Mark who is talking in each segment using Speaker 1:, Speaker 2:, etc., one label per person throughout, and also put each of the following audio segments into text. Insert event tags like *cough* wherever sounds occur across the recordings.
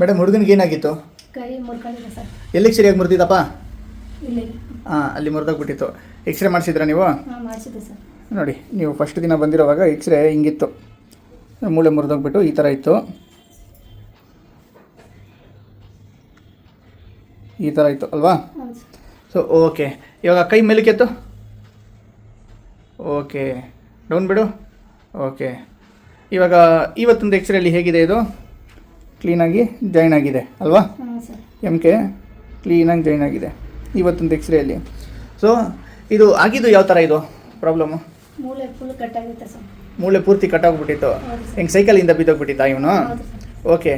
Speaker 1: Madam ಹುಡುಗನಿಗೆ ಏನಾಗಿತ್ತು?
Speaker 2: ಕೈ ಮುರ್ಕೊಂಡಿದೆ ಸರ್.
Speaker 1: ಎಲ್ಲಿಗೆ ಸರಿಯಾಗಿ ಮುರಿದಿದ್ದಪ್ಪ
Speaker 2: ಇಲ್ಲಿ.
Speaker 1: ಹಾಂ ಅಲ್ಲಿ ಮುರಿದೋಗ್ಬಿಟ್ಟಿತ್ತು. ಎಕ್ಸ್ರೇ ಮಾಡಿಸಿದ್ರಾ ನೀವು?
Speaker 2: ಹಾಂ ಮಾಡಿಸಿದೆ ಸರ್.
Speaker 1: ನೋಡಿ ನೀವು ಫಸ್ಟ್ ದಿನ ಬಂದಿರೋವಾಗ ಎಕ್ಸ್ರೇ ಹಿಂಗಿತ್ತು. ಮೂಳೆ ಮುರಿದೋಗ್ಬಿಟ್ಟು ಈ ಥರ ಇತ್ತು. ಈ ಥರ ಇತ್ತು ಅಲ್ವಾ? ಸೊ ಓಕೆ ಇವಾಗ ಕೈ ಮೇಲಕ್ಕೆತ್ತು ಓಕೆ ಡೌನ್ ಬಿಡು? ಓಕೆ ಇವಾಗ ಇವತ್ತೊಂದು ಎಕ್ಸ್ರೇಲಿ ಹೇಗಿದೆ ಇದು? ಕ್ಲೀನಾಗಿ ಜಾಯ್ನ್ ಆಗಿದೆ ಅಲ್ವಾ? ಎಂ ಕೆ ಕ್ಲೀನಾಗಿ ಜಾಯ್ನ್ ಆಗಿದೆ ಇವತ್ತೊಂದು ಅಲ್ಲಿ. ಸೊ ಇದು ಆಗಿದ್ದು ಯಾವ ಥರ ಇದು ಪ್ರಾಬ್ಲಮ್ಮು
Speaker 2: ಮೂಳೆ ಫುಲ್ ಕಟ್ಟಾಗಿತ್ತು ಸರ್
Speaker 1: ಮೂಳೆ ಪೂರ್ತಿ ಕಟ್ಟಾಗ್ಬಿಟ್ಟಿತ್ತು ಹೆಂಗೆ ಸೈಕಲಿಂದ ಬಿದ್ದೋಗ್ಬಿಟ್ಟಿತ್ತಾ ಇವನು? ಓಕೆ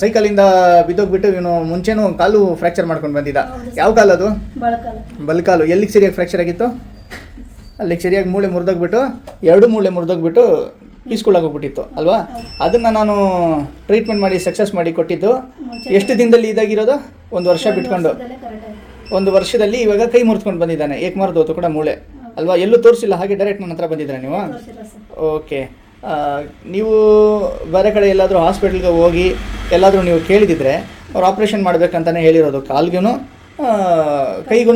Speaker 1: ಸೈಕಲಿಂದ ಬಿದ್ದೋಗ್ಬಿಟ್ಟು ಇವನು ಮುಂಚೆನೂ ಕಾಲು ಫ್ರ್ಯಾಕ್ಚರ್ ಮಾಡ್ಕೊಂಡು ಬಂದಿದ್ದ. ಯಾವ ಕಾಲು ಅದು ಬಲ್ಕಾಲು. ಎಲ್ಲಿಗೆ ಸರಿಯಾಗಿ ಫ್ರ್ಯಾಕ್ಚರ್ ಆಗಿತ್ತು? ಅಲ್ಲಿಗೆ ಸರಿಯಾಗಿ ಮೂಳೆ ಮುರಿದೋಗ್ಬಿಟ್ಟು ಎರಡು ಮೂಳೆ ಮುರಿದೋಗ್ಬಿಟ್ಟು ಪೀಸ್ಕೊಳ್ಳೋಗ್ಬಿಟ್ಟಿತ್ತು ಅಲ್ವಾ? ಅದನ್ನು ನಾನು ಟ್ರೀಟ್ಮೆಂಟ್ ಮಾಡಿ ಸಕ್ಸಸ್ ಮಾಡಿ ಕೊಟ್ಟಿದ್ದು. ಎಷ್ಟು ದಿನದಲ್ಲಿ ಇದಾಗಿರೋದು? ಒಂದು ವರ್ಷ ಬಿಟ್ಕೊಂಡು. ಒಂದು ವರ್ಷದಲ್ಲಿ ಇವಾಗ ಕೈ ಮುರಿದ್ಕೊಂಡು ಬಂದಿದ್ದಾನೆ ಏಕ್ ಮಾರ್ದೋತು ಕೂಡ ಮೂಳೆ. ಅಲ್ವಾ? ಎಲ್ಲೂ ತೋರಿಸಿಲ್ಲ ಹಾಗೆ ಡೈರೆಕ್ಟ್ ನನ್ನ ಹತ್ರ ಬಂದಿದ್ದೀರಾ ನೀವು? ಓಕೆ. ನೀವು ಬೇರೆ ಕಡೆ ಎಲ್ಲಾದರೂ ಹಾಸ್ಪಿಟ್ಲ್ಗೆ ಹೋಗಿ ಎಲ್ಲಾದರೂ ನೀವು ಕೇಳಿದಿದ್ರೆ ಅವ್ರು ಆಪ್ರೇಷನ್ ಮಾಡಬೇಕಂತಲೇ ಹೇಳಿರೋದು ಕಾಲ್ಗೂ ಕೈಗೂ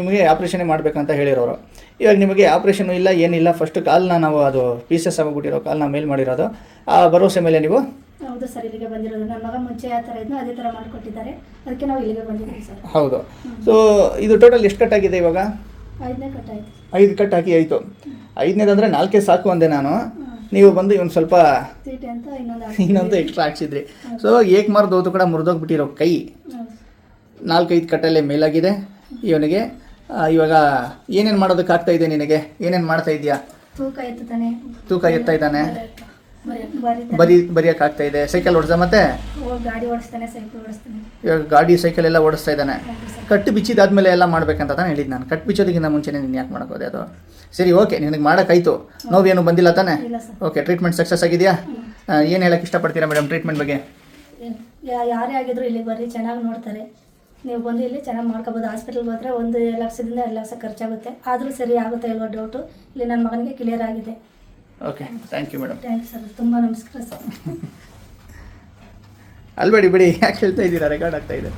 Speaker 1: ನಿಮಗೆ ಆಪ್ರೇಷನ್ ಮಾಡಬೇಕಂತ ಹೇಳಿರೋರು. ಇವಾಗ ನಿಮಗೆ ಆಪ್ರೇಷನ್ ಇಲ್ಲ ಏನಿಲ್ಲ ಫಸ್ಟ್ ಕಾಲ್ನ ನಾವು ಅದು ಪೀಸಸ್ ಆಗಿಬಿಟ್ಟಿರೋ ಕಾಲ್ನ ಮೇಲ್ ಮಾಡಿರೋದು. ಆ ಭರವಸೆ ಮೇಲೆ ನೀವು?
Speaker 2: ಹೌದು ಸರ್ ಇಲ್ಲಿಗೆ ಬಂದಿರೋದು. ನನ್ನ ಮಗ ಮುಂಚೆ ಯಾವ ಥರ ಇದ್ನೋ ಅದೇ ಥರ ಮಾಡಿಕೊಟ್ಟಿದ್ದಾರೆ. ಅದಕ್ಕೆ ನಾವು ಇಲ್ಲಿಗೆ ಬಂದಿದ್ದೀವಿ ಸರ್.
Speaker 1: ಹೌದು. ಸೊ ಇದು ಟೋಟಲ್ ಎಷ್ಟು ಕಟ್ಟಾಗಿದೆ ಇವಾಗ?
Speaker 2: ಐದನೇ ಕಟ್ಟಾಯ್ತು
Speaker 1: ಐದು ಕಟ್ ಹಾಕಿ ಆಯಿತು. ಐದನೇದಂದ್ರೆ ನಾಲ್ಕೇ ಸಾಕು ಅಂದೆ ನಾನು. ನೀವು ಬಂದು ಇವನು ಸ್ವಲ್ಪ
Speaker 2: ಇನ್ನೊಂದು
Speaker 1: ಎಕ್ಸ್ಟ್ರಾ ಹಾಕ್ಸಿದ್ರಿ. ಸೊ ಏಕ್ ಮಾರ್ದೋದು ಕೂಡ ಮುರಿದೋಗ್ಬಿಟ್ಟಿರೋ ಕೈ.
Speaker 2: ಹೌದು.
Speaker 1: ನಾಲ್ಕೈದು ಕಟ್ಟಲ್ಲೇ ಮೇಲಾಗಿದೆ. ಇವನಿಗೆ ಇವಾಗ ಏನೇನು ಮಾಡೋದಕ್ಕಾಗ್ತಾ ಇದೆ ನಿನಗೆ? ಏನೇನು ಮಾಡ್ತಾ ಇದೆಯಾ?
Speaker 2: ತೂಕ
Speaker 1: ಎತ್ತಾ ಇದ್ದಾನೆ. ಬರಿ ಬರೆಯೋಕೆ ಆಗ್ತಾ ಇದೆ. ಸೈಕಲ್ ಓಡಿಸ್ದ ಮತ್ತೆ? ಇವಾಗ ಗಾಡಿ ಸೈಕಲ್ ಎಲ್ಲ ಓಡಿಸ್ತಾ ಇದ್ದಾನೆ. ಕಟ್ಟು ಬಿಚ್ಚಿದಾದ್ಮೇಲೆ ಎಲ್ಲ ಮಾಡ್ಬೇಕಂತ ತಾನೇ ಹೇಳಿದ್ದು ನಾನು. ಕಟ್ಟು ಬಿಚ್ಚೋದಕ್ಕಿಂತ ಮುಂಚೆನೇ ನೀನು ಯಾಕೆ ಮಾಡೋಕೋದೆ ಅದು? ಸರಿ ಓಕೆ. ನಿನಗೆ ಮಾಡೋಕ್ಕಾಯ್ತು. ನೋವೇನು ಬಂದಿಲ್ಲ ತಾನೆ? ಓಕೆ ಟ್ರೀಟ್ಮೆಂಟ್ ಸಕ್ಸಸ್ ಆಗಿದೆಯಾ? ಏನು ಹೇಳಕ್ಕೆ ಇಷ್ಟಪಡ್ತೀರಾ ಮೇಡಮ್ ಟ್ರೀಟ್ಮೆಂಟ್ ಬಗ್ಗೆ?
Speaker 2: ಯಾರೇ ಆಗಿದ್ರು ಇಲ್ಲಿಗೆ ಬರ್ರಿ ಚೆನ್ನಾಗಿ ನೋಡ್ತಾರೆ. ನೀವು ಬಂದು ಇಲ್ಲಿ ಚೆನ್ನಾಗಿ ಮಾಡ್ಕೋಬೋದು. ಹಾಸ್ಪಿಟಲ್ಗೆ ಹೋದ್ರೆ ಒಂದು ಲಕ್ಷದಿಂದ ಎರಡು ಲಕ್ಷ ಖರ್ಚಾಗುತ್ತೆ. ಆದರೂ ಸರಿ ಆಗುತ್ತೆ ಇಲ್ವೋ ಡೌಟು ಇಲ್ಲಿ ನನ್ನ ಮಗನಿಗೆ ಕ್ಲಿಯರ್ ಆಗಿದೆ.
Speaker 1: Okay thank you madam
Speaker 2: thanks sir ತುಂಬ ನಮಸ್ಕಾರ ಸರ್ *laughs*
Speaker 1: ಅಲ್ಬೇಡಿ ಬಿಡಿ ಯಾಕೆ ಹೇಳ್ತಾ ಇದ್ದೀರಾ? ರೆಕಾರ್ಡ್ ಆಗ್ತಾ ಇದೆ.